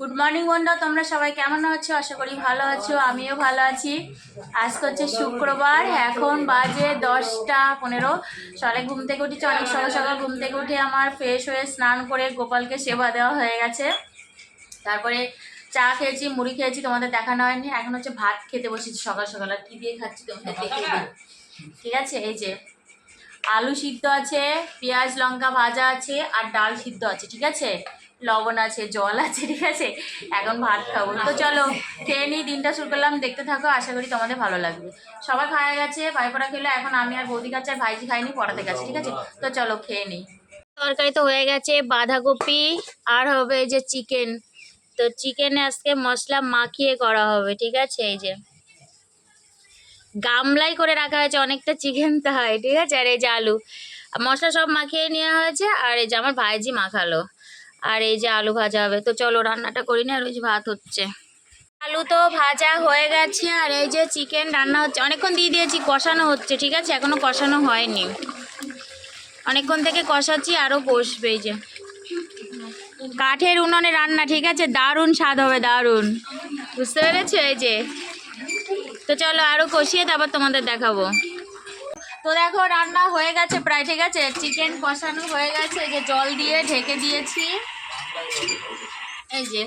Good morning বন্ধু। তোমরা সবাই কেমন আছো? আশা করি ভালো আছো। আমিও ভালো আছি। আজকে হচ্ছে শুক্রবার। এখন বাজে দশটা পনেরো। সকালে ঘুম থেকে উঠেছি। অনেক সকাল সকাল ঘুম থেকে উঠে আমার ফ্রেশ হয়ে স্নান করে গোপালকে সেবা দেওয়া হয়ে গেছে। তারপরে চা খেয়েছি, মুড়ি খেয়েছি। তোমাদের দেখানো হয়নি। এখন হচ্ছে ভাত খেতে বসেছি সকাল সকাল। আর কী দিয়ে খাচ্ছি তোমাদের দেখে ঠিক আছে? এই যে আলু সিদ্ধ আছে, পেঁয়াজ, লঙ্কা ভাজা আছে, আর ডাল সিদ্ধ আছে। ঠিক আছে? লবণ আছে, জল আছে, ঠিক আছে? এখন ভাত খাব। তো চলো, খেয়ে নিই দিনটা শুরু করলাম। দেখতে থাকো, আশা করি তোমাদের ভালো লাগবে। সবাই খাওয়া গেছে ভাইপোড়া খেলে। এখন আমি আর বৌদি খাচ্ছে আর ভাইজি খাইনি, পড়াতে গেছে, ঠিক আছে? তো চলো, খেয়ে নিই। তরকারি তো হয়ে গেছে, বাঁধাকপি আর হবে যে চিকেন। তো চিকেনে আজকে মশলা মাখিয়ে করা হবে, ঠিক আছে? এই যে। গামলাই করে রাখা হয়েছে, অনেকটা চিকেন তো হয় ঠিক আছে? আর এই যে আলু। মশলা সব মাখিয়ে নেওয়া হয়েছে, আর এই যে আমার ভাইজি মাখালো। আর এই যে আলু ভাজা হবে। তো চলো রান্নাটা করি না আর ওই যে ভাত হচ্ছে। আলু তো ভাজা হয়ে গেছে, আর এই যে চিকেন রান্না হচ্ছে। অনেকক্ষণ দিয়ে দিয়েছি, কষানো হচ্ছে, ঠিক আছে? এখনও কষানো হয়নি। অনেকক্ষণ থেকে কষাচ্ছি আরও বসবে এই যে। কাঠের উনুনে রান্না, ঠিক আছে? দারুণ স্বাদ হবে, দারুণ। বুঝতে পেরেছ এই যে? তো চলো আরও কষিয়ে তারপর তোমাদের দেখাবো। তো দেখো, রান্না হয়ে গেছে প্রায়, ঠিক আছে? চিকেন কষানো হয়ে গেছে যে জল দিয়ে ঢেকে দিয়েছি। এই যে,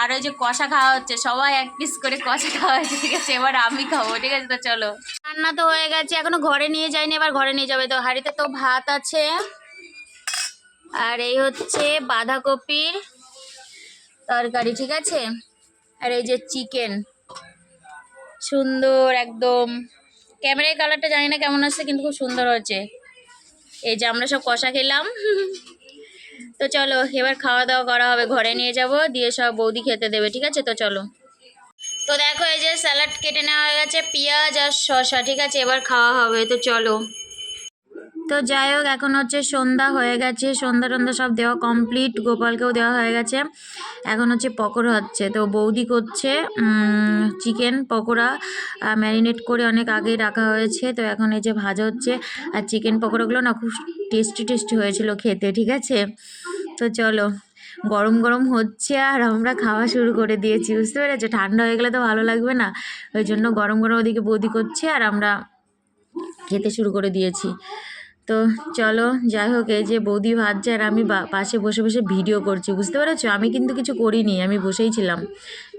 আর ওই যে কষা খাওয়া হচ্ছে, সবাই এক পিস করে কষা খাওয়া হচ্ছে, ঠিক আছে? এবার আমি খাব, ঠিক আছে? তো চলো। রান্না তো হয়ে গেছে, এখনও ঘরে নিয়ে যাইনি, এবার ঘরে নিয়ে যাবে। তো হাঁড়িতে তো ভাত আছে। আর এই হচ্ছে বাঁধাকপির তরকারি, ঠিক আছে? আর এই যে চিকেন। সুন্দর, একদম। ক্যামেরায় কালারটা জানি না কেমন আসছে কিন্তু খুব সুন্দর হয়েছে। এই যে আমরা সব কষা খেলাম। তো চলো, এবার খাওয়া দাওয়া করা হবে, ঘরে নিয়ে যাব, দিয়ে সব বৌদি খেতে দেবে, ঠিক আছে? তো চলো। তো দেখো, এই যে স্যালাড কেটে নেওয়া হয়ে গেছে, পেঁয়াজ আর শসা, ঠিক আছে? এবার খাওয়া হবে, তো চলো। তো যাই হোক, এখন হচ্ছে সন্ধ্যা হয়ে গেছে। সন্ধ্যা টন্ধা সব দেওয়া কমপ্লিট গোপালকেও দেওয়া হয়ে গেছে। এখন হচ্ছে পকোড়া হচ্ছে। তো বৌদি করছে চিকেন পকোড়া ম্যারিনেট করে অনেক আগেই রাখা হয়েছে। তো এখন এই যে ভাজা হচ্ছে, আর চিকেন পকোড়াগুলো না খুব টেস্টি টেস্টি হয়েছিল খেতে, ঠিক আছে? তো চলো, গরম গরম হচ্ছে আর আমরা খাওয়া শুরু করে দিয়েছি, বুঝতে পেরেছ? ঠান্ডা হয়ে গেলে তো ভালো লাগবে না। ওই জন্য গরম গরম ওদিকে বৌদি করছে আর আমরা খেতে শুরু করে দিয়েছি। তো চলো, যাই হোক, এই যে বৌদি ভাজছে আর আমি পাশে বসে বসে ভিডিও করছি, বুঝতে পেরেছ? আমি কিন্তু কিছু করিনি, আমি বসেই ছিলাম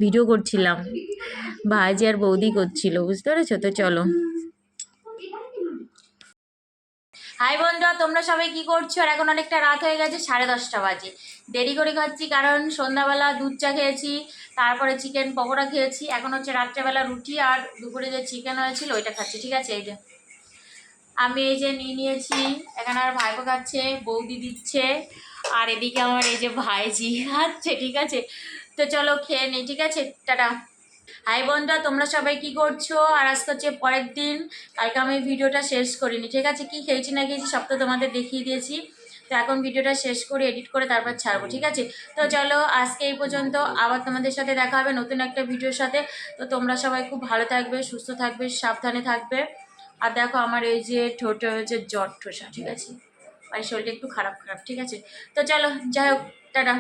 ভিডিও করছিলাম। ভাইজি আর বৌদি করছিল, বুঝতে পেরেছ? তো চলো। হাই বন্ধুরা, তোমরা সবাই কি করছ? আর এখন অনেকটা রাত হয়ে গেছে, সাড়ে দশটা বাজে। দেরি করে খাচ্ছি কারণ সন্ধ্যাবেলা দুধ চা খেয়েছি, তারপরে চিকেন পকোড়া খেয়েছি। এখন হচ্ছে রাত্রেবেলা রুটি আর দুপুরে যে চিকেন হয়েছিল, ওইটা খাচ্ছি, ঠিক আছে? এই যে। আমি এই যে নিয়ে নিয়েছি, এখানে আর ভাইপো খাচ্ছে বৌদি দিচ্ছে, আর এদিকে আমার এই যে ভাইজি। খাচ্ছে ঠিক আছে। তো চলো খেয়ে নিই ঠিক আছে? টাটা। হাই বন্ধুরা, তোমরা সবাই কি করছ? আর আজকে হচ্ছে পরের দিন। কালকে আমি ভিডিওটা শেষ করিনি, ঠিক আছে? কি খেয়েছি, না খেয়েছি, সব তো তোমাদের দেখিয়ে দিয়েছি। তো এখন ভিডিওটা শেষ করে, এডিট করে তারপর ছাড়বো, ঠিক আছে? তো চলো, আজকে এই পর্যন্ত। আবার তোমাদের সাথে দেখা হবে নতুন একটা ভিডিওর সাথে। তো তোমরা সবাই খুব ভালো থাকবে, সুস্থ থাকবে, সাবধানে থাকবে। আর দেখো আমার এই যে ঠোঁটে হয়েছে জ্বর ঠোসা, ঠিক আছে? মানে শরীরটা একটু খারাপ খারাপ, ঠিক আছে? তো চলো, যাই হোক, টাটা।